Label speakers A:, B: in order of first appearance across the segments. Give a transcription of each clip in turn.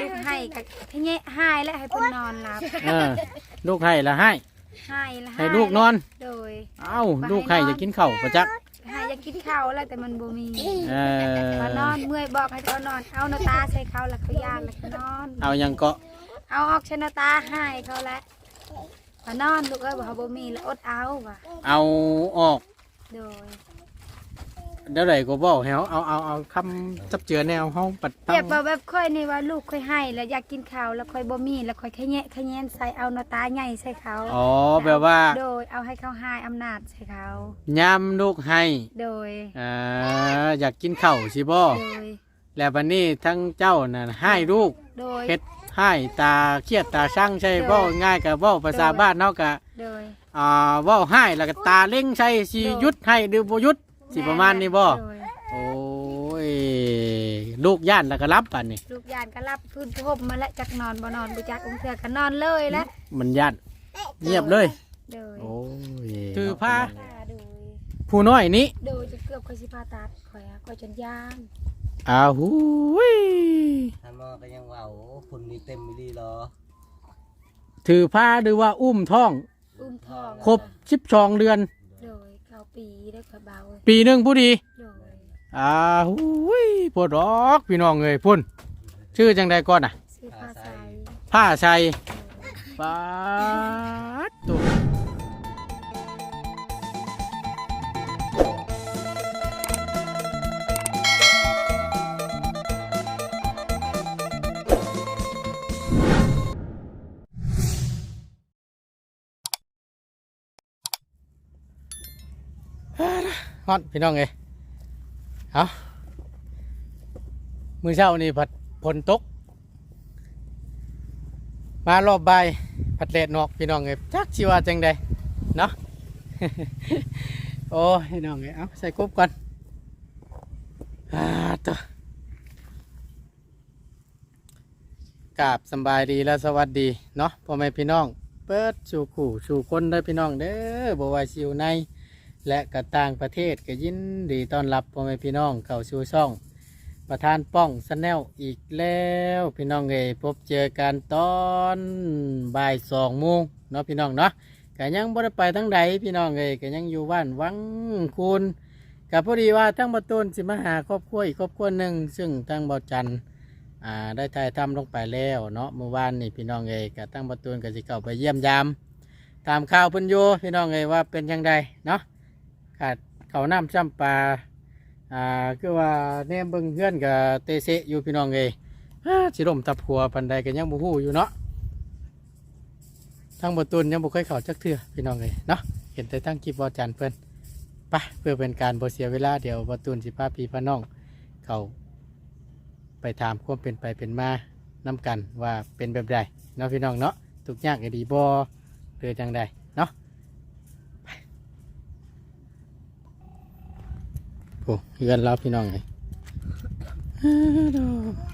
A: ลูกให้กับให้แง่ให้และให้เพิ่นนอนหลับ
B: เออลูกให้ละให้
A: ให้และ
B: ให้ลูกนอน
A: โดย
B: เอ้าลูกให้จะกินข้าวประจัก
A: ให้อยากกินข้าวแล้วแต่มันบ่มี
B: เอ
A: พอ
B: อน
A: อนเมื่อยบอกให้เขานอน เอาหน้าตาใส่เขาแล้วเขาย่านแล้วก็นอน
B: เอาหยังเกาะ
A: เอาออกใช้หน้าตาให้เขาแล้วพอนอนลูกเอ้ยบอกเขาบ่มีแล้วอดเอาว่ะ
B: เอาออก
A: โดย
B: เดี๋ยวไหนก็บอกให้เขาเอาเอาเอาคำจับเจือแนวห้องปัด
A: เปรียบแบบแบบค่อยนี่ว่าลูกค่อยให้ แล้วอยากกินข้าวแล้วค่อยบ่มีแล้วค่อยแค่แยะแค่แยนใส่เอาหน้าตาใหญ่ใส่เขา
B: อ๋อแบบว่า
A: โดยเอาให้เขาให้อำนาจใส่เขา
B: ยำลูกให้
A: โดย
B: อ่าอยากกินข้าวสิบ่
A: โดย
B: แล้วบัดนี้ทั้งเจ้าน่ะให้ลูก
A: โดย
B: เฮ็ดให้ตาเครียดตาช่างใช่เว้าง่ายกับเว้าภาษาบ้านเนาะกะ
A: โดย
B: อ่าเว้าให้แล้วก็ตาเล่งใช่สิหยุดให้หรือบ่หยุด สิประมาณนี้บ่
A: โดย
B: โอ้ยลูกย่านแล้วก็รับปันนี่
A: ลูกยานก็รับพื้นพรมมาแล้วจักนอนบ่นอนบ่จักองเถื่อก็นอนเลยแล้ว
B: มันย่านเงียบเลย
A: โดย
B: โอ้ยถือผ้า
A: ตาโดย
B: ผู้น้อยนี้
A: โดยจะเกือบค่อยสิพาตัดข่อยอะข่อยจนย่าง
B: อ้าวหูย
C: ท่านหมอก็ยังว่าโอ้คุณนี่เต็มมิลลีเหรอ
B: ถือผ้าหรือว่าอุ้มท้อง
A: อุ้มทอง
B: ครบชิบชองเดือน
A: โดยเข้าปีได้ข่อยเบา
B: ปีหนึ่งผู้ดี
A: โดย
B: อ้าวหูยปวดร้อกพี่น้องเอ้ยพุ่น ชื่อจังใดก่อนอะ
A: ซื้อผ้าใส่
B: ผ้าชัยปา ฮอตพี่น้องเอ้ยเอามือเช้านี่ผัดฝนตก มารอบบ่ายผัดเลดนอกพี่น้องเอ้ยจักชีว่าจังใดเนาะโอ้ยพี่น้องเอ้ยเอาใส่กบก่อนอ่าตัวกราบสบายดีและสวัสดีเนาะพ่อแม่พี่น้อง เปิดสู่ขู่สู่คนได้พี่น้องเด้อบ่ว่าสิอยู่ใน และก็ต่างประเทศก็ยินดีต้อนรับพ่อแม่พี่น้องเข้าสู่ช่อง ประธานป้องสแนลอีกแล้วพี่น้องเอยพบเจอกันตอนบ่ายสองโมงเนาะพี่น้องเนาะก็ยังบ่ได้ไปทั้งใดพี่น้องเอยก็ยังอยู่บ้านวังคุณกับพอดีว่าทั้งปรตูนสิมาหาครอบครัวอีกครอบครัวหนึ่งซึ่งทั้งบ่อจันอ่าได้ถ่ายทำลงไปแล้วเนาะเมื่อวานนี่พี่น้องเอยกับทั้งปรตูนก็สิเข้าไปเยี่ยมยามตามข่าวเพิ่นอยู่พี่น้องเอยว่าเป็นยังไงเนาะ ขาดเขาน้ำจำปลาอ่าคือว่าแนมเบิ่งเพื่อนกับเตเซอยู่พี่น้องเอยสิลมตับหัวปันใดก็ยังบ่ฮู้อยู่เนาะทางบ่ตุนยังบ่เคยเขาจักเทื่อพี่น้องเอยเนาะเห็นแต่ตั้งคลิปบ่จันเพิ่นไปเพื่อเป็นการบ่เสียเวลาเดี๋ยวบ่ตุนสิพาพี่พาน้องเขาไปถามความเป็นไปเป็นมานํกันว่าเป็นแบบใดเนาะพี่น้องเนาะทุกอย่างดีบ่หรือจังใดเนาะ โอ้เงินเราพี่น้องไง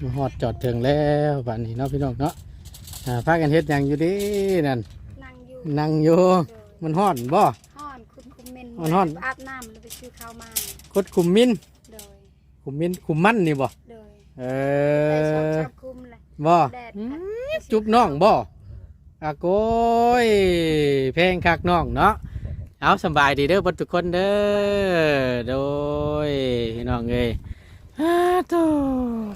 B: มาฮอดจอดถึงแล้วบ้านนี้เนาะพี่น้องเนาะอ่าพากันเฮ็ดหยังอยู่เดินั่น
A: นั่งอยู่
B: นั่งอยู่
A: โดย
B: มันฮ้อนบ่
A: ฮ้อนคุณคุมเมน
B: ฮ้อนฮ้อน
A: อาบน้ำแล้วไปซื้อข้าวมา
B: คดคุมมิน
A: โดย
B: คุมมินคุมมันนี่บ่
A: โดย
B: เอ
A: ได้ชอบ
B: อ
A: ชอบคุมเลย
B: บ่
A: แดด
B: อื
A: อะ
B: มจุบน้องบ่อาโกยเพลงคักน้องเนาะ เอาสำบายดีเด้อเบ่ทุกคนเด้อโดยพี่น้องเอ้ยอ้าโต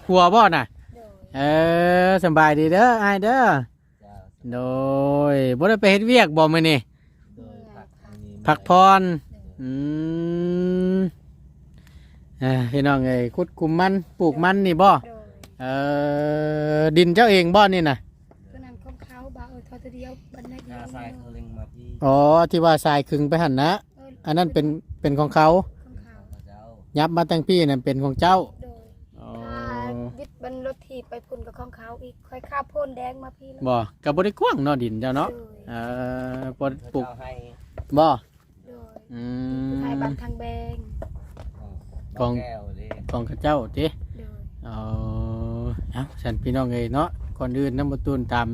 B: หัวบ่น่ะ
A: โดย
B: เออสำบายดีเด้อไอายเด้อ
C: เจ้า
B: โดยบ่ได้ไปเฮ็ดเวียกบ่มื้อนี้
C: โดยพักอันนี้
B: พักพรอืมเอ่าพี่น้องเอ้ยขุดคุมมันปลูกมันนี่บ่
A: โดย
B: เออดินเจ้าเองบ่นี่น่ะ
A: คือนั่นของเขาบ่าเออทอตัวเดียวบันไดเดี
C: ยา
A: ยว
B: อ๋อที่ว่าทรายขึงไปหั่นนะ
A: เออ
B: อันนั้นเป็นเป็นของเขา
A: ของเขา
C: เจ้า
B: ยับมาตั้งพี่นั่นเป็นของเจ้า
A: โดย
B: อ๋อ
A: ถ้ายึดบันรถถีบไปพุ่นกับของเขาอีกค่อยข้าพ่นแดงมาพี่แล้ว
B: บ่ก็บ่ได้กว้างเนาะดินเจ้าเนาะ
A: โดย
B: เออบ่ได้ปลูก
C: เจ้าให้
B: บ่
A: โดย
B: อื
A: ไทย
B: ม
A: บันทางแบง
B: ของ
C: แก้วดิ
B: ของเขาเจ้าติ
A: โดย
B: เอาเอาฉันพี่น้องเอ้ยเนาะก่อนอื่นน้ำมาตูนตาม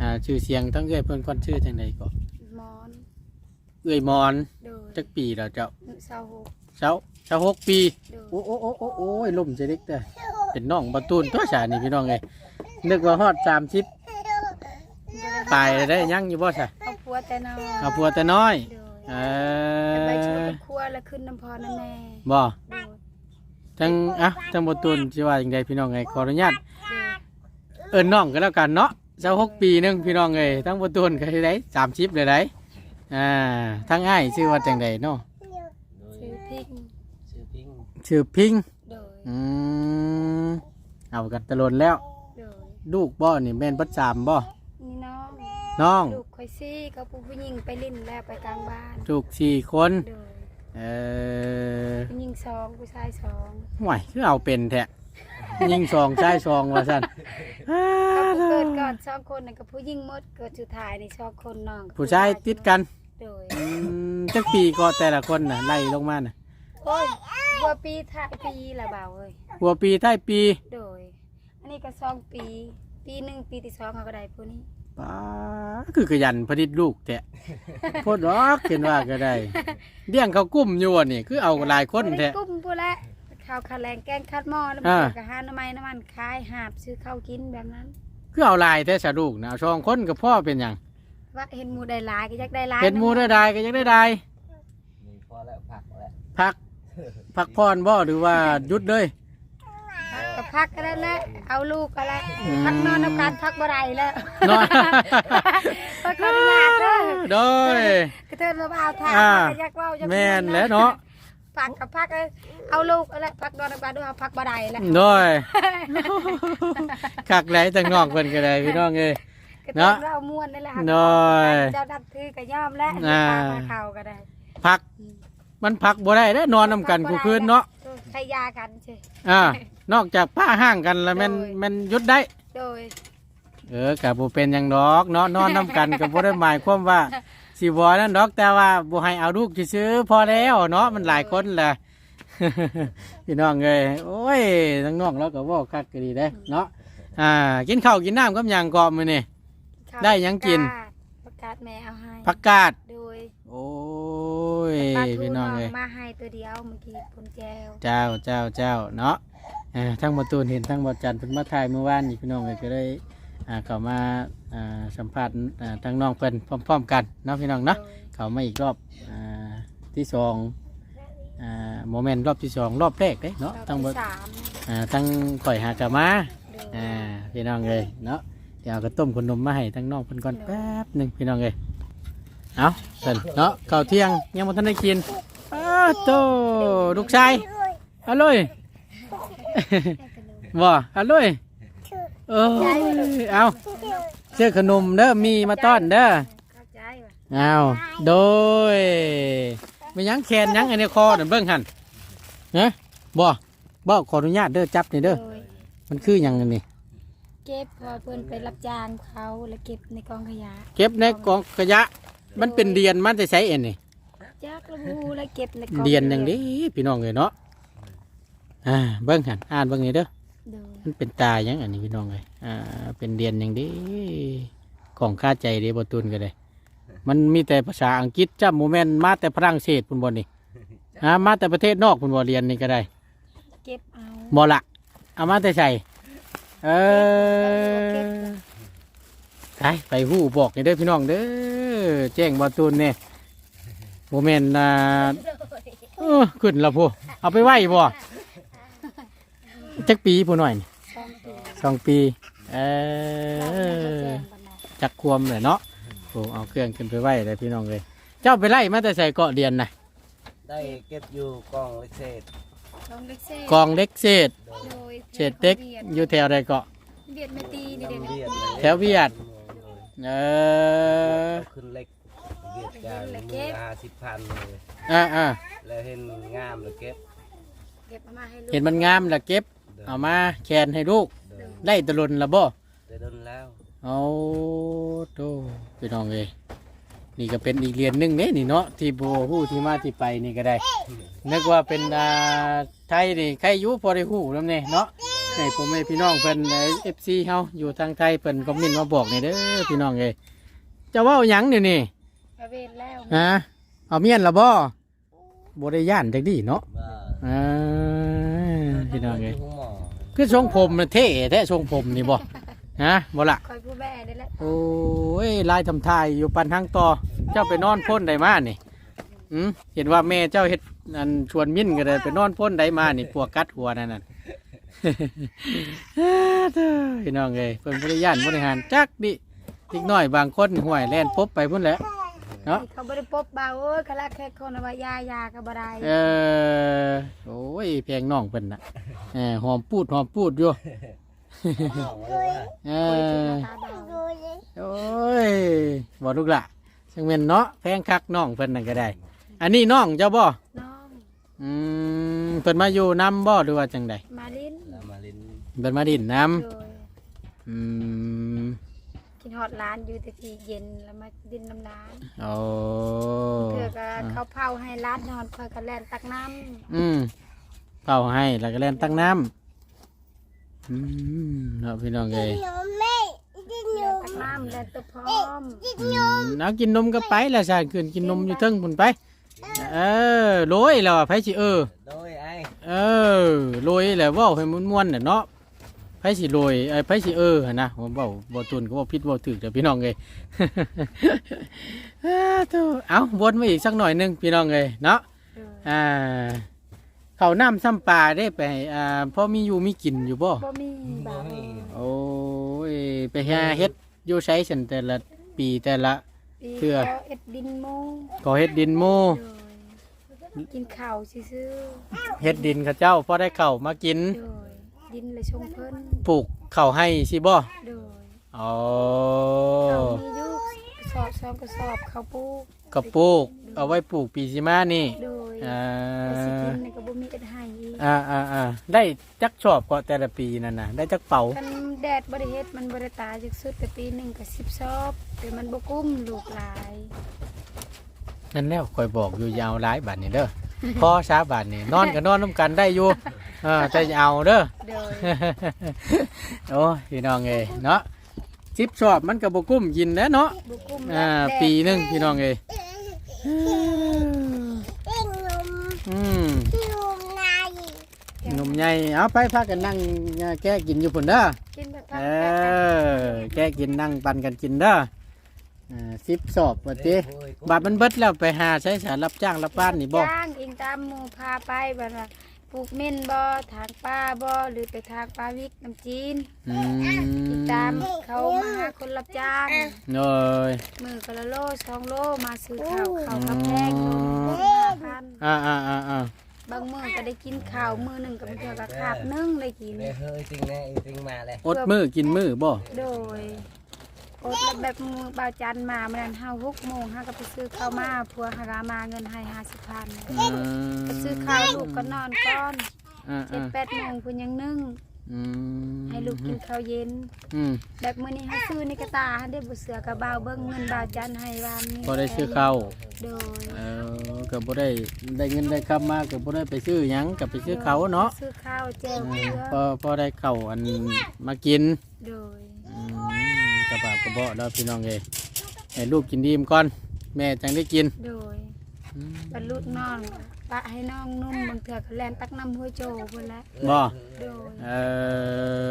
B: อ่าชื่อเสียงทั้งเอ้ยเพิ่นก่อนชื่อจังใดก็
A: มอน
B: เอ้ยมอน
A: โดย
B: จักปีแล้วเจ้า
A: เสาหก
B: เจ้าเจ้าหกปี
A: โดย
B: โอ้โอ้โอ้โอ้โอ้ยล่มใจเด็กเด้อเป็นน้องมาตูนตัวฉานี่พี่น้องเอ้ยนึกว่าฮอดสามชิปตายได้ยังอยู่บ่ใช่
A: เอาผัวแต่น้อย
B: เอาผัวแต่น้อย
A: โดย
B: เอ
A: แต่ไป
B: อ
A: ช่วยครัวแล้วขึ้นน้ำพอน้ำแม่
B: บ่
A: โดย
B: ทั้งอะทั้งบตุนสิว่าจังไดพี่น้องไงขออนุญาต
A: โดย
B: เอิ้นน้องก็แล้วกันเนาะเจ้าหกปีหนึงพี่น้องเอ้ยทั้งบตุนก็ได้สามชิปเลยได้ อ่าทั้งอ้ายชื่อว่าจังไดเนาะ
C: โดย
A: ซื้อพริก
C: ชื่อพิง
B: ชื่อพิง
A: โดย
B: อืมเอากันตะลนแล้ว
A: โดย
B: ลูกบ่นี่แม่นเบัดสามบ่
A: นี่น้อง
B: น้อง
A: ลูกคอยซี่เขาผู้ผู้หญิงไปลิ้นแล้วไปกลางบ้าน
B: ลูกสี่คน
A: โดย
B: เออ
A: ผู้หญิงสองผู้ชายสอง
B: ห่วยคือเอาเป็นแท้ยิงซองใช้ซองว่าซั่น
A: เขาผู้เกิดก่อนสองคนน่ะกับผู้หญิงหมดเกิดสุดท้ายในสองคนน้องกับ
B: ผู้ชายติดกัน
A: โดย
B: อืมจักปีก็แต่ละคนน่ะไล่ลงมาน่ะ
A: โอ้ยวัวปีท้ายปีละเบาเอ้ย
B: หัวปีท้ายปี
A: โดย อันนี้ก็สองปี ปีหนึ่งปีที่สองเขาก็ได้ผู้นี้
B: ป้าคือขยันผลิตลูกแท้โพดดอกเห็นว่าก็ได้เลี้ยงเขากุ้มอยู่อะนี่คือเอาหลายคน
A: บ่
B: แท้
A: ได้กุ้มผู้ละข้าวขาแรงแกงคัดหม้อแล้ว
B: อ่า
A: มันก็หาน้ำไม้น้ำมันขายหาบซื้อข้าวกินแบบนั้น
B: คือเอาหลายแท้สะลูกนะเอาช่องคนกับพ่อเป็นหยัง
A: ว่าเห็นหมูได้หลายก็อยากได้หลาย
B: เห็นหมูได้ได้ก็ยังได้ได้
C: นี่พอแล้วผักแล้ว
B: พักพักพรบ่หรือว่าหยุดเลย
A: พักก็พักก็ได้แล้วเอาลูกก็แล้ว
B: อืม
A: พักนอนน้ำการพักบ่ได้แล้ว
B: นอน
A: พักก็ได้ยากเด้อ
B: โดย
A: กระเทินมาเอาทาง
B: อ่า
A: ก็อยากเว้าอยาก
B: แม่นแหล้วเนาะ
A: พักกับพักเอ้ยเอาลูกก็แล้วพักนอนน้ำการด้วยเอาพักบ่ได้แล้ว
B: โดยคักไหลตั้งนอกเพิ่นก็ได้พี่น้องเอ้ย
A: กระ
B: เนาะ
A: เทินเราม่วนนี่แหละค่ะ
B: น้อย
A: เจ้าดับถือก็ยอมแล้ว
B: อ่า
A: พามาเข้าก็ได้
B: พัก มันพักบ่ได้แล้วนอนนํกันกูคืนเนาะ
A: เออใครยากันใช่
B: อ่านอกจากผ้าห้างกันแล้วแมัน
A: โดย
B: แมันหยุดได้
A: โดย
B: เออกับบ่เป็นหยังดอกเนาะนอนนํกันก็บ่ได้หมายความว่าสิบ่นั่นดอกแต่ว่าบ่ให้เอาลูกซื้อๆพอแล้วเนาะมันหลายคนแหละ พี่น้องเอ้ยโอ้ยทั้งน้องเราก็เว้าคักก็ดีเด้เนาะอ่ากินข้าวกินน้ำกับหยังก็มื้อนี้
A: ข้าว
B: ได้หยังกิน
A: ประกาศแม่เอาให้
B: ผักกาด
A: โดย
B: โอ้ย
A: ปลาทู
B: พี่น้
A: น้
B: อ
A: องง
B: เอ้ย
A: มาให้ตัวเดียวเมื่อกี้ปนแก้ว
B: เจ้าเจ้าเจ้าเนาะอ่าทั้งบ่ตูนเห็นทั้งบ่จันทร์เพิ่นมาถ่ายเมื่อวานนี่พี่น้องเอ้ยก็ได้อ่าเข้ามาอ่าสัมภาษณ์อ่าทั้งน้องเพิ่นพร้อมๆกันเนาะพี่น้องเนาะ
A: โดย
B: เข้ามาอีกรอบอาที่สองอ่าโมเมนต์รอบที่สองรอบแรกเด้เนาะ
A: รอบ
B: ตั้ง
A: ที่
B: เบิด
A: สาม
B: อ่าตั้งข่อยหากะมา
A: โดย
B: อ่าพี่น้องเลยเนาะเดี๋ยวเอากระต้มขนมมาให้ทั้งน้องเพิ่นก่อนแป๊บหนึ่งพี่น้องเลยเอาเสร็จเนาะข้าวเที่ยงยังบ่ทันได้กินอ้าวโตลูกชายอร่อยบ่อร่อยเออเอาเสื้อขนมเด้อมีมาต้อนเด้อ
A: เข้าใจว่ะ
B: เอาโดยไม่ยังแขนยังอันนี้คอเดี๋ยวเบิ้งหันนะบ่บ่ขออนุญาตเด้อจับนี่เด้อมันคือยังนนี้
A: เก็บพอเพิ่นไปรับจ้างเขาแล้วเก็บในกองขยะ
B: เก็บในกองขยะ มันเป็นเดียนมันจะใช้เอ็นนี่
A: จักระบูแล้วเก็บในกอง
B: เดียนอย่างนี้พี่น้องเลยเนาะอ่าเบิ้งหันอ่านเบิ้งนี่เด้อ
A: โดย
B: มันเป็นตาหยังอันนี้พี่น้องเลยอ่าเป็นเดียนอย่างนี้ของค่าใจเดบตุนกันเลยมันมีแต่ภาษาอังกฤษจ้าโมเมนต์มาแต่ฝรั่งเศสพุ่นบนนี่อ่ามาแต่ประเทศนอกพุ่นบ่เรียนนี่ก็ได้
A: เก็บเอา
B: บอละเอามาแต่ใส่ เออไปไปหู้บอกนี่เด้อพี่น้องเด้อแจ้งบอตูนเนี่ยโมเมนต์อ่าเออขึ้นและพูเอาไปไหวบ่จักปีผู้หน่อยนี่
A: สองปี
B: เออ
A: แจ้งบันได
B: จักควมเลยเนาะโอ้เอาเครื่องขึ้นไปไหวเลยพี่น้องเลย เจ้าไปไล่มาแต่ใส่เกาะเดียนนะ
C: ได้เก็บอยู่กองเล็กเศษ
A: ลงเล็กเซ่
B: กองเล็กเศษ
C: โดย
A: โดย
B: เศษเล็ก
A: บียด
B: อยู่แถวใดเกาะ
A: เบียดไม่ตีนี่เดี๋ยว
C: น้ำ
A: นี้
C: เบียดเลย
B: แถวเวียด เออ
C: เอาขึ้นเล็กเบียดกันมือห้าสิบพันเลย
B: อ่าอ่า
C: แล้วเห็นงามเลยเก็บ
A: เก็บเอามาให้ลูก
B: เห็นมันงามแล้วเก็บ เอามาแคนให้ลูก
C: เดิน
B: ไล่ตะลนละบ่
C: ได้ดนแล้ว
B: เอาโตพี่น้องเอ้ยนี่ก็เป็นอีกเรียนหนึงเนี่ยนี่เนาะที่โบผู้ที่มาที่ไปนี่ก็ได้ นึกว่าเป็นอ่าไทยนี่ใครอยู่พอได้ฮู้นำเนี่ยเนาะให้ผมให้พี่น้องเพิ่นเอฟซีเฮาอยู่ทางไทยเพิ่นคอมเมนต์มาบอกนี่เด้อพี่น้องเอ้ยจะเว่าหยังเดี๋ยวนี้
A: ประเวทแล้ว
B: ฮะเอาเมียนละบ่บ่ได้ย่านจักดีเนาะ
C: ว่า
B: อ่าพี่น้องเอ้ย
C: ห้องหมอ
B: คือทรงผมน่ะเท่แท้ทรงผมนี่บ่ฮะบ่ละ
A: คอยผู้แม่ได้แล้ว
B: โอ้ยลายทำทายอยู่ปันทางต่อเจ้าไปนอนพ่นใดมานี่อืมเห็นว่าแม่เจ้าเฮ็ด อันชวนมิ้นก็เลยไปนอนพ่นใดมานี่ปวกกัดหัวนั่นน่ะเด้อพี่น้องเอ้ยเพิ่นบริยานบริหารจักดิอีกหน่อยบางคนห่วยแล่นปบไปพุ่นแหล้วเนาะ
A: เขาบ่ได้ปบบ่าวเอ้ยกะละแค่คนว่ายายาก็บ่ได้
B: เออโอ้ยแพงน้องเพิ่นน่ะเออหอมพูดหอมพูดอยู่
C: เอาไว้ว่า
B: เอ
A: คอยถึง
B: อ
A: ตาบ่าว
B: โอ้ยบ่ลูกละจังแม่นเนาะแพงคักน้องเพิ่นนั่นก็ได้ อันนี้น้องเจ้าบ่
A: น้อง
B: อืมเพิ่นมาอยู่น้ำบ่หรือว่าจังใด
A: มาลิ้น
C: เรามาลิน
B: เพิ่นมาดินน้
A: โดยำ
B: อืม
A: กินฮอดร้านอยู่แต่ที่เย็นแล้วมาดินน้ำร้าน
B: โอ้
A: เพื่อก็เขาเผาให้ร้านนอนคอยก็แล่นตักน้ำ
B: อืมเป่าให้แล้วก็เล่นตั้งน้ำอืมเนาะพี่น้องเอ้ย
A: แล่นตักน้ำแล่นตัวพร้อม
B: อืมเอากินนมก็ไปแล้วซะคืนกินนมอยู่เทิงพุ่นไป เออโรยแล้วอะไผสิเออ
C: โดยไอ้
B: เออโรยแล้วเว้าให้ม่วนๆน่ะเนาะไผสิโรยไอ้ไผสิเออหั่นนะผมเว้าบ่ตุนก็บ่ผิดบ่ถูกเด้อพี่น้องเอ้ย อ้าโธ่เอาวนมาอีกสักหน่อยหนึงพี่น้องเอ้ยเนาะ
A: โดย
B: อ่าข้าวน้ำซ้ำปลาได้ไปให้อ่าพอมีอยู่มีกินอยู่บ่
A: บ่มีบ่าว
B: โอ้ยไปหาเฮ็ดอยู่ใช้ฉันแต่ละปีแต่ละ
A: ปี
B: เพื่อ
A: ก็เอ็ดดินโม
B: ก็เฮ็ดดินโม
A: โดยกินข้าวซื่อ
B: เฮ็ดดินเข้าเจ้าพอได้ข้าวมากิน
A: ๆโดยดินเลยชงเพิ่น
B: ปลูกข้าวให้สิบ่
A: โดย
B: อ๋อ
A: เขามีอยุกสอบสองกระสอบเขาวปลูก
B: ก็ปลูกเอาไว้ปลูกปีสิมานี่
A: โดย
B: อ่า
A: ไปสิกินนี่ก็บ่มีกันให้อีก
B: อ่าอ่าอ่าได้จักชอบก็แต่ละปีนั่นน่ะ ได้จักเป่า
A: คันแดดบ่ได้เฮ็ดมันบ่ได้ตายจักสุดแต่ปีหนึงก็10ซอบแต่มันบ่กุ้มลูกหลาย
B: นั่นแล้วคอยบอกอยู่อยาวหลายบาทนี่เด้อ พอช้าบาทนี่นอนก็นอนน้ำกันได้อยู่เออแต่จะเอาเด้อ
A: โดย
B: โอ้ยพี่น้องเอ้ยเนาะชิปชอบมันกับบกุ้มกินแล้วเนาะ
A: บ่กุ้ม
B: อ่า
A: แดด
B: ปีหนึงพี่น้องเอ้ยอืมหนุ่ม ใหญ่เอาไปพากันนั่งแกะกินอยู่พุ่นเด้อ
A: กินแบบ
B: เอ
A: พัก
B: อแกะกินนั่งปันกันกินเด้ออ่าสิบสอบว่าติ
C: โอ้ย
B: บาทมันเบิดแล้วไปหาใช้สารรับจ้างรับบ้านนี่บ่
A: จ้างอิงตามหมู่พาไปบัดว่าปลูกเม่นบ่ทางป้าบ่หรือไปทางปลาวิกน้ำจีน
B: อื
A: ติด
B: ม
A: ตามเขามาหาคนรับจ้าง
B: โดย
A: มือกละโลสองโลมาซื้อข้าวข้าวกับแพงโลหนึ่งห้าพัน
B: อ่าอ่าอ่าอ่า
A: บางมื้อก็ได้กินข้าวมื้อหนึ่งก็เป็นเท่ากับขาบหนึงได้กิน
C: เฮ้ยเฮ้ยจริงแน่จริงมาเลย
B: อดมือกินมือบ่
A: โดยอดแล้วแบบมือบ่าวจันมาเมื่อนั้นเฮา6โมงเฮาก็ไปซื้อข้าวมาพัวหากามาเงินให้50,000
B: อืม
A: ไปซื้อข้าวลูกก็นอนก่อน
B: อ่า
A: เจ็ด
B: อ่า
A: แปดโมงเพิ่นยังนึ่ง
B: อืม
A: ให้ลูกกินข้าวเย็น
B: อืม
A: แบบมื้อนี้เฮาซื้อในกระตาให้ได้บ่เสือกับบ่าวเบิ่งเงินบ่าวจันให้วานนี้
B: พอได้ซื้อข้าว
A: โดย
B: เออก็บ่ได้ได้เงินได้คำมาก็บ่ได้ไปซื้อหยังก็ไปซื้อเขาวเนาะ
A: ซื้อข้าวแจ่ว
B: เอ
A: เกลื
B: อ
A: อ
B: พอพอได้ข้าวอันมากิน
A: โดย
B: อืมกระบะกระเบาะแล้วพี่น้องเอ้ยให้ลูกกินดีมก่อน แม่จังได้กิน
A: โดย
B: อืม
A: บรรลุน้องปะให้น้องนุ่มบางเถื่อก็แล่นตักน้ำห้วยโจพุ่นละ
B: บ่
A: โดย
B: เอ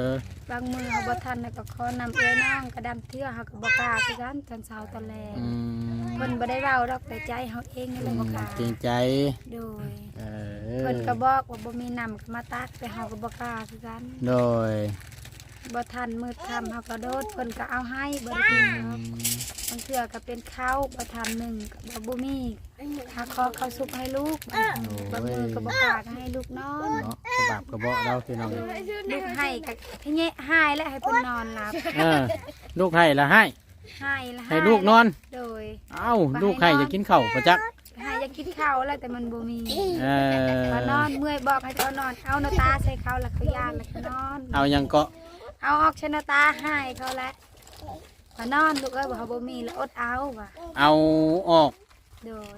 B: อบา
A: งมื้อเฮาบ่ทันแล้วก็ขอนำเอ้ยน้องก็ดำเทื่อเฮาก็บ่กล้าคือกันตอนเช้าตอนแลง
B: อืม
A: เพิ่นบ่ได้เว้าดอกแต่ใจเฮาเองนี่แหละบ่กล้า
B: เกรงใจ
A: โดย
B: เออ
A: เพิ่นก็บอกว่าบ่มีน้ำก็มาตักแต่เฮาก็บ่กล้าคือกัน
B: โดย
A: บ่ทันมืดค่ำเฮาก็โดดเพิ่นก็เอาให้บ่ได้กินหรอกบางเทื่อก็เป็นข้าวบ่ทันหนึ่งก็บ่บ่มีหาขอข้าวสุกให้ลูกบางมื้อก็บ่กล้าก็ให้ลูกนอน
B: เนาะกระบะกระเบาะแล้วพี่น้องเอ้ย
A: ลูกให้ก็ให้แยะให้และให้เพิ่นนอนหลับ
B: เออลูกให้ละให้
A: ให้ละ
B: ให้ลูกนอน
A: โดย
B: เอ้าลูกให้จะกินข้าวประจัก
A: ให้อยากกินข้าวแล้วแต่มันบ่มี
B: เออ
A: พอนอนเมื่อยบอกให้เขานอน เอาหน้าตาใส่เขาแล้วเขาย่านแล้วก็นอน
B: เอายังเกาะ
A: เอาออกชนะตาให้เขาแล้วมานอนลูกเอ้ยบอกเขาบ่มีแล้วอดเอาว่ะ
B: เอาออก
A: โดย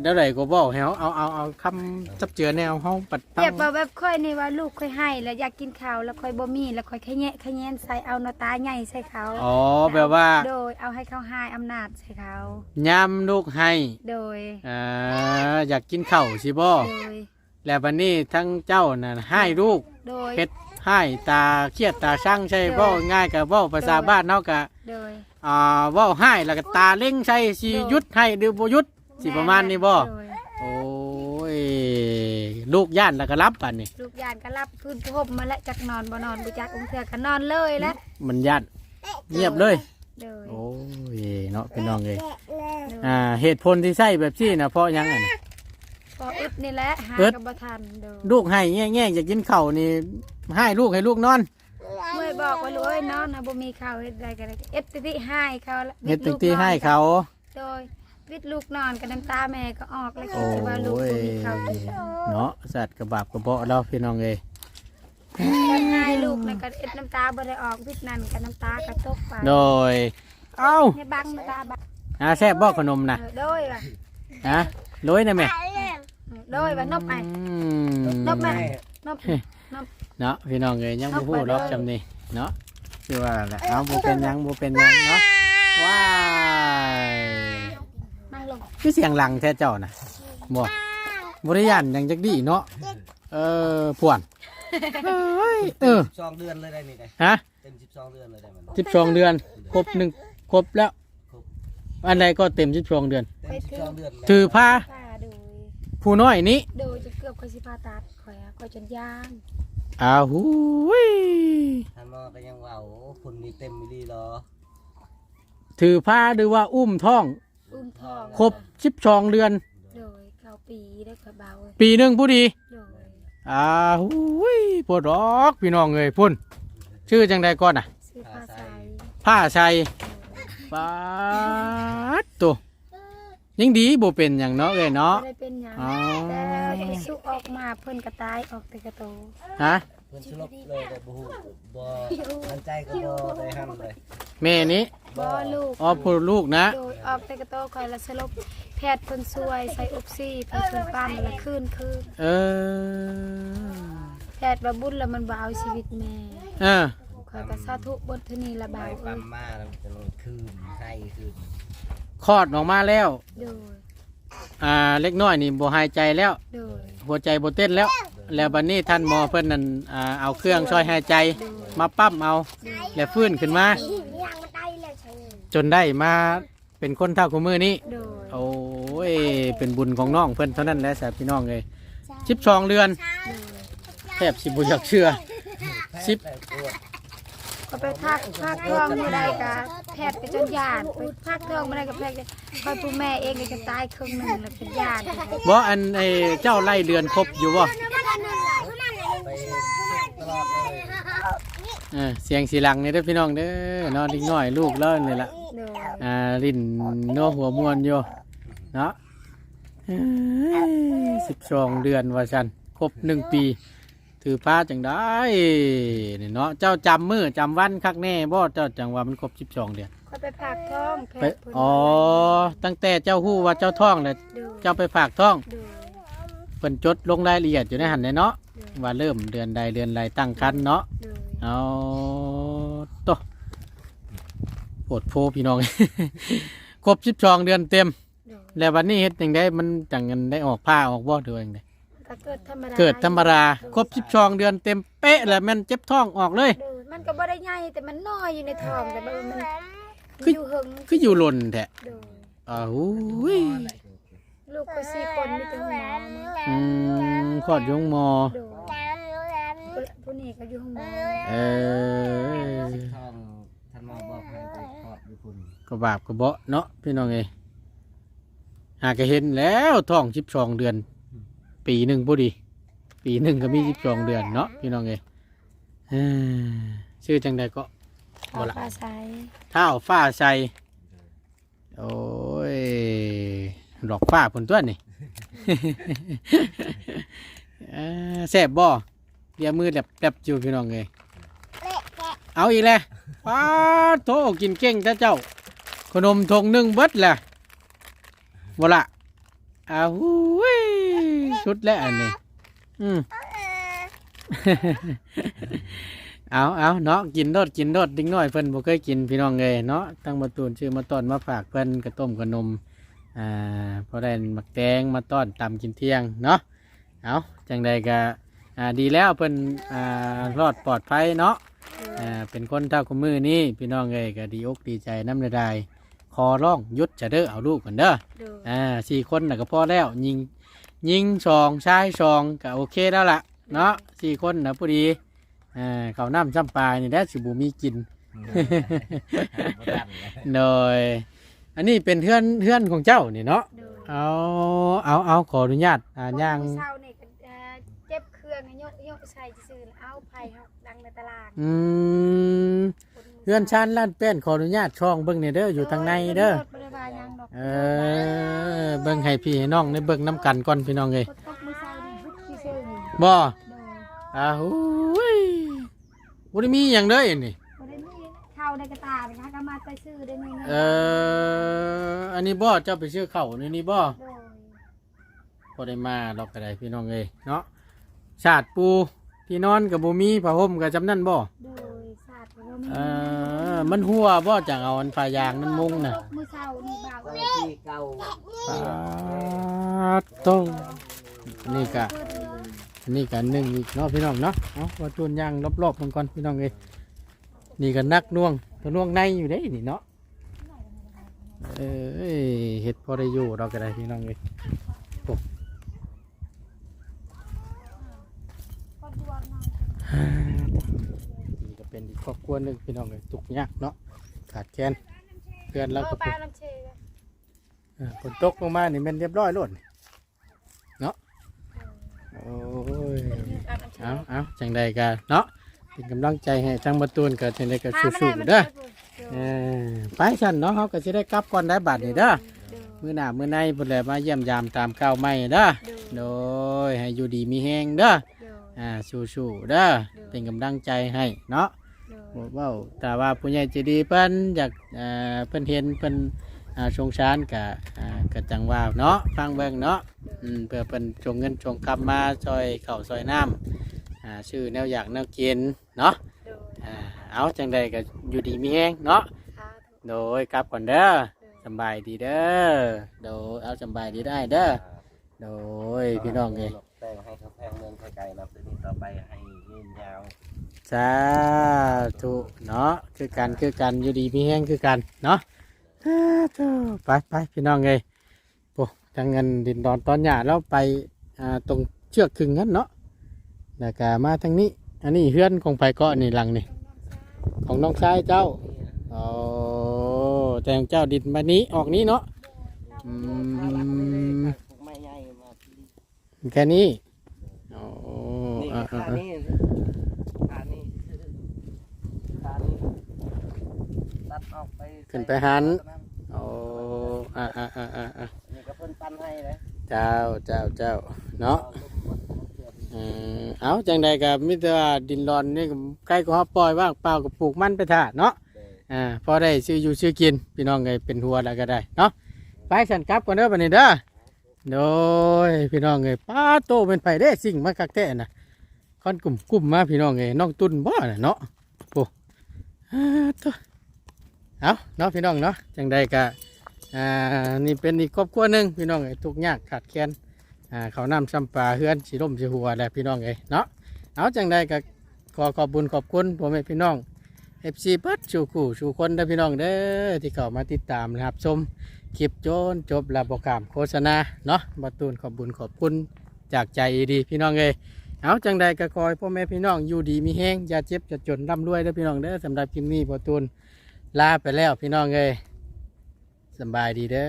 B: เดี๋ยวไหนก็บอกให้เขาเอาเอาเอาคำจับเจือแนวเขาปัด
A: เปรียบว่าแบบค่อยนี่ว่าลูกค่อยให้แล้วอยากกินข้าวแล้วค่อยบ่มีแล้วค่อยขะแยะขะแยนใส่เอาหน้าตาใหญ่ใส่เขา
B: อ๋อแบบว่า
A: โดยเอาให้เขาให้อำนาจใส่เขา
B: ย้ำลูกให้
A: โดย
B: อ่าอยากกินข้าวสิบ่
A: โดย
B: แล้ววันนี้ทั้งเจ้าน่ะให้ลูก
A: โดย
B: เฮ็ด ให้ตาเครียดตาช่างใช่เว้าง่ายกับเว้าภาษาบ้านเนาะกะ
A: โดย
B: อ่าเว้าให้แล้วก็ตาเล็งใช่สิหยุดให้หรือบ่หยุดสิประมาณนี้บ่
A: โดย
B: โอ้ยลูกย่านแล้วก็รับปันนี่
A: ลูกยานก็รับพื้นพรมมาแล้วจักนอนบ่นอนบ่จักองเถื่อก็นอนเลยแล้ว
B: มันย่านเงียบเลย
A: โดย
B: โอ้ยเนาะพี่น้องเอ้ย
A: โดย
B: อ่าเหตุผลที่ใส่แบบนี้นะเพราะหยังอะนะ
A: พออึดนี่แหละหา
B: อึด
A: ก็บ่ทันโดย
B: ลูกให้แง่ๆอยากกินข้าวนี่ให้ลูกให้ลูกนอน
A: เมื่อยบอกว่าลูกเอ้ยนอนนะบ่มีข้าวเฮ็ดได้ก็ได้เอ็ดติติให้เขาละ
B: เฮ็ด
A: ลู
B: ตึ
A: ก
B: กที่
A: นอน
B: ให้เขา
A: โดยวิทย์ลูกนอนกับน้ำตาแม่ก็ออกแล้วก็
B: โอ้
A: คิดว่าลูก
B: ย
A: บ่มีข้าวกิน
B: เนาะสัตว์กระบาบกระเบาะเราพี่น้องเอ้ย
A: แต่ให้ลูกนะก็เอ็ดน้ำตาบ่ได้ออกวิทย์นั่นกับน้ำตากระตกไป
B: โดยเอ้า
A: ให้บังน้ำตาบัง
B: อาแซ่บบ่ขนมนะ
A: เออโดยว่ะ
B: ฮะโรยนะแม่
A: โดยว่านบไอ้
B: อื
A: นบแม่
B: ม
A: นบนบ
B: เนาะพี่น้องเอ้ยยังบ่ฮู้
A: เอาไป
B: รอก
A: เลย
B: จำนี่เนาะคือว่าแหละเอาบ่เป็นหยังบ่เป็นหยังเนาะว้าย
A: นั่งลง
B: คือเสียงหลังแท้เจ้าน่ะบ่บ่ได้ย่านหยังจักดีเนาะเออพวนเอ้ยเออ
C: สองเดือนเลยได้นี่ได้
B: ฮะ
C: เต็มสิบสองเดือนเลยได้มัน
B: สิบสองเดือน ครบหนึ่งครบแล้ว
C: ครบ
B: อันใดก็เต็มสิบสองเดือน
C: เต็มสิบสองเดือนแล้ว
B: ถือผ้า
A: ป้าดู
B: ผู้น้อยนี้
A: ดูจะเกือบคอยสิพาตัดข่อยอะข่อยจนย่าง
B: อ้าวหูย
C: ท่านหมอก็ยังว่าโอ้คุณนี่เต็มมิลลีเหรอ
B: ถือผ้าหรือว่าอุ้มท้อง
A: อุ้มทอง
B: ครบสิบสองเดือน
A: โดยเก้าปีได้ข่อยเบาเว้ย
B: ปีหนึ่งผู้ดี
A: โดย
B: อ้าวหูยปวดรอกพี่น้องเอ้ยพุ่น ชื่อจังใดก่อนอะ
A: ซื้อผ้าใส่
B: ผ้าชัยปาดตัว ยังดีบ่เป็นอย่างเนาะเอ้ยเนาะ
A: ไม่ได้เป็นหยัง
B: อ๋อ
A: แต่สุกออกมาเพิ่นกระตายออกแต่กระโต
B: ฮะ
C: เพิ่นสลบเลยแต่บ่ฮู้บ่ทันใจก็บ่ได้ห้ามเลย
B: แม่นี้
A: บ่ลูก
B: อ๋อผู้ลูกนะ
A: โดยออกแต่กระโตคอยละสลบแพทย์เพิ่นช่วยใส่ออกซิเพิ่นช่วยปั้นละคืนคืน
B: เออ
A: แพทย์ว่าบุญแล้วมันบ่เอาชีวิตแม่
B: เออ
A: คอยก็สาธุบทเทานี้ละ
C: ไป
A: บาด
C: ปั๊มมาแล้วมันจะลงคืนให้คืน
B: คลอดออกมาแล้ว
A: โดย
B: อ่าเล็กน้อยนี่บ่หายใจแล้ว
A: โดย
B: หัวใจบ่เต้นแล้ว แล้วบัดนี้ท่านหมอเพิ่นนั่นอ่าเอาเครื่องช่วยหายใจมาปั๊มเอา แล้วฟื้นขึ้นมา จนได้มาเป็นคนเท่ากับมือนี้
A: โดย
B: โอ้ย เป็นบุญของน้องเพิ่นเท่านั้นแหละสาพี่น้องเลยสิบสองเดือน
A: โดย
B: แทบสิบุอยากเชื่อสิบ
C: แต่ปวด
A: ก็ไปพักพักท้องบ่ได้ก็แพทย์ไปจนยานไปพักท้องบ่ได้ก็แพทย์ก็คอยผู้แม่เองก็จะตายครึ่งหนึงแล้วเป็นยาน
B: บ่อันไอ้เจ้าไล่เดือนครบอยู่บ่
C: ไปตลอดเลย
B: เออเสียงสีหลังนี่เด้อพี่น้องเด้อเนาะเด็กน้อยลูกเล่นนี่ล่ะ
A: โดย
B: อ่าลิ้นโนหัวมวนอยู่เนาะสิบสองเดือนว่าฉันครบหนึ่งปี ถือผ้าจังได้นี่เนาะเจ้าจำมือจำวันคักแน่บ่เจ้าจังว่ามันครบสิบสองเดือน
A: คอยไปพักท้องแพ
B: ไป
A: ทย์เพิ่น
B: อ๋อตั้งแต่เจ้าฮู้ว่าเจ้าท้องเลย
A: โดย
B: เจ้าไปฝากท้อง
A: โดย
B: เพิ่นจดลงรายละเอียดอยู่ในหันเลยเนาะ
A: โดย
B: ว่าเริ่มเดือนใดเดือนใดตั้งครรภ์เนาะ
A: โดย
B: เอาโตะปวดโพพี่น้อง ครบสิบสองเดือนเต็ม
A: โดย
B: แล้ววันนี้เฮ็ดยังได้มันจังกันได้ออกผ้าออกบ่หรือว่าจังได
A: ก็เกิดธรรมดา
B: เกิดธรรมดาครบสิบสองเดือนเต็มเป๊ะแล้วแมันเจ็บท้องออกเลย
A: โดยมันก็บ่ได้ใหญ่แต่มันน้อยอยู่ในท้องแต่ว่ามัน
B: คือ
A: อยู่หึง
B: คืออยู่หล่นแท้
A: โดย
B: อ้าวอุ้ย
A: ลูกก็สี่คนมีแต่หมอมา
B: อืมขอดยงมอ
A: โดยผู้นี้ก็อยู่ห้องหมอ
B: เออ
C: ทองท่านหมอบอกให้ไปคลอดอยู่คุณ
B: ก็บาปก็เบาะเนาะพี่น้องเอยหากก็เห็นแล้วท้องสิบสองเดือน ปีหนึ่งพอดี ปีหนึ่งก็มีสิบสองเดือนเนาะพี่น้องเอยเอ้อชื่อจังใดก็
A: เอา
B: บ่ละ
A: ปลาใส
B: เท้าฟ้าใสโอ้ยดอกฟ้าผลตัวนี่ เอ้อแซ่บบ่เดียวมือแลบๆอยู่พี่น้องเอยเอาอีกแล้วป้าดโตกินเก่งจ้าเจ้า ขนมทงหนึ่งเบิดแหละบ่ละ อ้าวหูยสุดแล้วอันนี้อืมเอาเอาเนาะกินโดดกินโดดดิ้งน้อยเพิ่นบ่เคยกินพี่น้องเลยเนาะตั้งมาตูนชื่อมาต้อนมาฝากเพิ่นกระต้มกระนมอ่าพอได้หมักแตงมาต้อนตำกินเที่ยงเนาะเอาจังใดก็อ่าดีแล้วเพิ่นอ่ารอดปลอดภัยเนาะอ่าเป็นคนเท่ากับมือนี้พี่น้องเอ้ยก็ดีอกดีใจน้ำใดๆ คอร้องหยุดจะเด้อเอาลูกกันเด้อ
A: โดย
B: อ่าสี่คนน่ะก็พอแล้วยิงยิงสองชายสองก็โอเคแล้วล่ะ เนาะสี่คนนะพอดีอ่าเขาวน้ำจำปลานี่แหละสิบูมีกิน
C: บ่ทันเลย
B: โดยอันนี้เป็นเพื่อนเพื่อนของเจ้านี่เนาะ
A: โดย
B: เอาเอาเอาขออนุญาตอ่าย่าง
A: เช้านี่ก็เอ่อเจ็บเครื่องยกยกใส่ซื่อๆแล้วเอาไผเฮาดังในตลาด
B: อืม เพื่อนชานล้านแป้นขออนุญาตช่องเบิ่งนี่เด้ออยู่ทางในเด้อ
A: บ่ได้ว่าหยังดอก
B: เออ เบิ่งให้พี่ให้น้องได้เบิ่งน้ำกันก่อนพี่น้องเอ้ย
A: กดตกมือเช้านี่พุดซื่อๆนี่
B: บ่
A: โดย
B: อ้าวอุ้ยบ่ได้มีหยังเด้ออันนี่
A: บ่ได้มีข้าวในกระตานะคะก็มาไปซื้อได้นี่
B: เออ อันนี้บ่เจ้าไปซื้อข้าวนี่นี่บ่
A: โดย
B: บ่ได้มาดอกกระไดพี่น้องเอ้ยเนาะชาติปูที่นอนกับบ่มีผ้าห่มกับจำนั่นบ่
A: โดยศาสตร์บ่มี
B: เออมันหัวบ่จังเอาอันผ้ายางนั้นมุงน่ะ
A: ตกมือเช้านี่บ่าว
C: เจ้า
A: เอ้ย
C: ที่เก่า
B: ปาดโต้องนี่กะ
A: เพิ่นเลย
B: นี่กะหนึ่งอีกเนาะพี่น้องเนาะเอาว่าจูนยางรอบๆมันก่อนพี่น้องเอ้ยนี่ก็นักน่วงตัวน่วงในอยู่เด้นี่เนาะเอ้ยเฮ็ดพอได้อยู่เราก็ได้พี่น้องเอ้ย
A: ก็ดวงน้อง
B: นี่ก็ เป็นอีกครอบครัวหนึ่งพี่น้องเลยทุกข์ยากเนาะขาดแคลนเพื่อนเรา
A: เอา
B: ก็
A: ป
B: ป
A: ลาน้ำเชย
B: เออฝนตกลงมานี่แมันเรียบร้อยโลดเนาะโอ้ยเอาเอาจังใดกันเนาะเป็นกำลังใจให้ทั้งประตูนกับจังใดก็สู้ๆเด้อเออไปฉันเนาะเขาก็จะได้กลับก่อนได้บัตรนี่เด้อมื้อหน้ามื้อในเพิ่นแหละมาเยี่ยมยามตามเก้าวใหม่เด้อโดยให้อยู่ดีมีแฮงเด้ออ่าสู้ๆเด้อเป็นกำลังใจให้เนาะ บอกเว่าแต่ว่าผู้ใหญ่ใจะดีเพิ่นอยากเอ่อเพิ่นเห็นเพิ่นอ่าสงสารกะอ่ากะจังว่าเนาะฟังเบิ่งเนาะอืมเพื่อเพิ่นชงเงินชงคำมาซอยข้าวซอยน้ำอ่าชื่อแนวอยากแนวกินเนาะอ่าเอาจังใดก็อยู่ดีมีแฮงเนาะโดยกลับก่อนเด้อสำบายดีเด้อโดยเอาสำบายดีได้เด้อโดยพี่น้องเอ้ย
C: แต่งให้เขาแพงเมืองไกลๆนะเดี๋ยวนี้ต่อไปให้ยืนยาว
B: สาธุเนาะคือกันคือกันอยู่ดีมีแห้งคือกันเนาะสาธุไปไปพี่น้องเอ้ยโอ้ทางเงินดินดอนตอนหยาแล้วไปอ่าตรงเชือกขึงนั้นเนาะแล้วก็มาทางนี้ อันนี้เฮือนของไผเกาะนี่หลังนี่ของน้องชายเจ้าอ๋อแต่ของเจ้าดินมานี้ออกนี้เนาะอืม
C: พวกไม้ใหญ่มาที่
B: แค่นี้อ๋อ
C: นี่
B: อ่า
C: ขา
B: อ่า
C: นี่ขานี่ขานี่ตัดออกไป
B: ขึ้นไปหันอ๋ออ่าอ่าอ่าอ่าอ่า
C: นี่ก็เพิ่นปั้นให้เลย
B: เจ้าเจ้าเจ้าเนาะเออเอาจังใดกับมิตรว่าดินรอนนี่ก็ใกล้ก็ฮอปล่อยว่างเปล่ากับปลูกมันไปถ่าเนาะอ่าพอได้ซื้ออยู่ซื้อกินพี่น้องไงเป็นหัวแล้วก็ได้เนาะไปสันกลับก่อนเด้อบันนี้เด้อโดยพี่น้องไงป้าโตเป็นไผได้สิ่งมาคักแท้น่ะค่อนกลุ่มกลุ่มมาพี่น้องไงน้องตุ้นบ่น่ะเนาะโอ้อ่าตัว เอาเนาะพี่น้องเนาะจังใดกะอ่านี่เป็นอีกครอบครัวหนึ่งพี่น้องเอ้ยทุกข์ยากขาดแคลนอ่าเขาวนำซ้ำปลาเฮือนสีร่มสีหัวแหละพี่น้องเอ้ยเนาะเอาจังใดก็ขอขอบคุญขอบคุณพ่อแม่พี่น้องเอฟซีปัดชูคู่ชูคนเด้อพี่น้องเด้อที่เข้ามาติดตามนะครับชมคลิปโจนจบและบกามโฆษณาเนาะบัตูนขอบบุญขอบคุณจากใจดีพี่น้องเอ้ยเอาจังใดก็ขอให้พ่อแม่พี่น้องอยู่ดีมีแห้งอย่าเจ็บอย่าจนร่ำรวยเด้อพี่น้องเด้อสำหรับคลิปนี้บัตูน ลาไปแล้วพี่น้องเอ้ยสบายดีเด้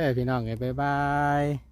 B: อพี่น้องเอ้ยบ๊ายบาย